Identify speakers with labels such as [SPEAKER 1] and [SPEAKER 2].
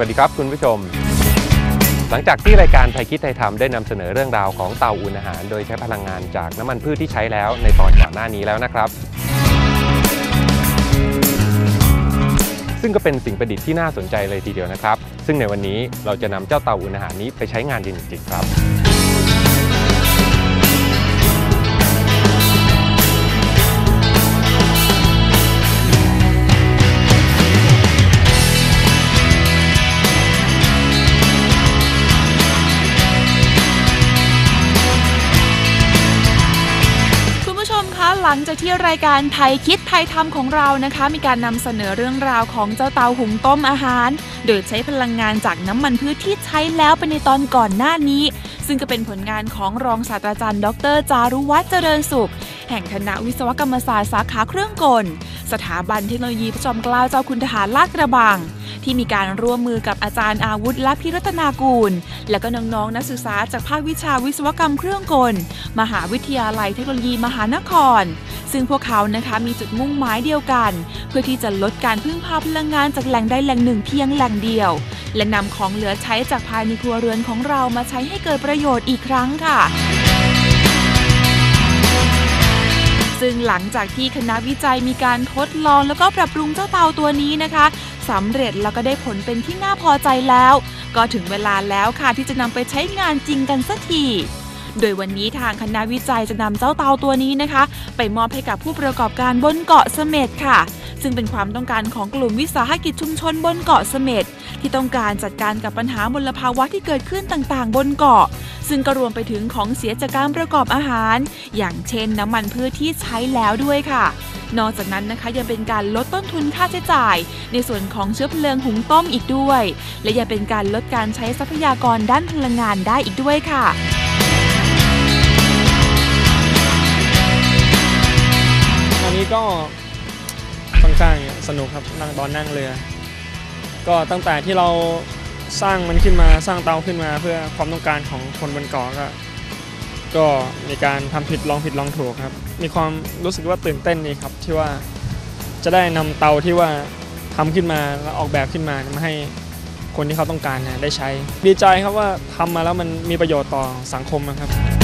[SPEAKER 1] วัสดีครับคุณผู้ชม หลังจากที่รายการไทยคิดไทยทำได้นำเสนอเรื่องราวของเตาอุ่นอาหาร โดยใช้พลังงานจากน้ำมันพืชที่ใช้แล้วในตอนก่อนหน้านี้แล้วนะครับ ซึ่งก็เป็นสิ่งประดิษฐ์ที่น่าสนใจเลยทีเดียวนะครับ ซึ่งในวันนี้เราจะนำเจ้าเตาอุ่นอาหารนี้ไปใช้งานจริงๆครับ
[SPEAKER 2] หลังจากที่รายการไทยคิดไทยทำของเรานะคะ มีการนำเสนอเรื่องราวของเจ้าเตาหุงต้มอาหาร โดยใช้พลังงานจากน้ำมันพืชที่ใช้แล้วไปในตอนก่อนหน้านี้ ซึ่งก็เป็นผลงานของรองศาสตราจารย์ ดร จารุวัฒน์เจริญสุข แห่งคณะวิศวกรรมศาสตร์สาขาเครื่องกล สถาบันเทคโนโลยีพระจอมเกล้าเจ้าคุณทหารลาดกระบัง ที่มีการร่วมมือกับอาจารย์อาวุธและพิรัตนากูล และก็น้องๆนักศึกษาจากภาควิชาวิศวกรรมเครื่องกล มหาวิทยาลัยเทคโนโลยีมหานคร ซึ่งพวกเขานะคะมีจุดมุ่งหมายเดียวกัน เพื่อที่จะลดการพึ่งพาพลังงานจากแหล่งใดแหล่งหนึ่งเพียงแหล่งเดียว และนำของเหลือใช้จากภายในครัวเรือนของเรามาใช้ให้เกิดประโยชน์อีกครั้งค่ะซึ่งหลังจากที่คณะวิจัยมีการทดลองแล้วก็ปรับปรุงเจ้าเตาตัวนี้นะคะ สำเร็จแล้วก็ได้ผลเป็นที่น่าพอใจแล้ว ก็ถึงเวลาแล้วค่ะที่จะนำไปใช้งานจริงกันสักทีโดยวันนี้ทางคณะวิจัยจะนำเจ้าเตาตัวนี้นะคะ ไปมอบให้กับผู้ประกอบการบนเกาะเสม็ดค่ะ ซึ่งเป็นความต้องการของกลุ่มวิสาหกิจชุมชนบนเกาะเสม็ดที่ต้องการจัดการกับปัญหามลภาวะที่เกิดขึ้นต่างๆ บนเกาะ ซึ่งก็รวมไปถึงของเสียจากการประกอบอาหาร อย่างเช่นน้ำมันพืชที่ใช้แล้วด้วยค่ะ นอกจากนั้นนะคะยังเป็นการลดต้นทุนค่าใช้จ่าย ในส่วนของเชื้อเพลิงหุงต้มอีกด้วย และยังเป็นการลดการใช้ทรัพยากรด้านพลังงานได้อีกด้วยค่ะ
[SPEAKER 3] อันนี้ก็ค่อนข้างสนุกครับนั่งตอนนั่งเรือ ก็ตั้งแต่ที่เราสร้างมันขึ้นมาสร้างเตาขึ้นมาเพื่อความต้องการของคนบนเกาะก็ ก็มีการทำผิดลองผิดลองถูกครับ มีความรู้สึกว่าตื่นเต้นนี่ครับที่ว่าจะได้นำเตาที่ว่าทำขึ้นมาแล้วออกแบบขึ้นมามาให้คนที่เขาต้องการเนี่ยได้ใช้ ดีใจครับว่าทำมาแล้วมันมีประโยชน์ต่อสังคมนะครับ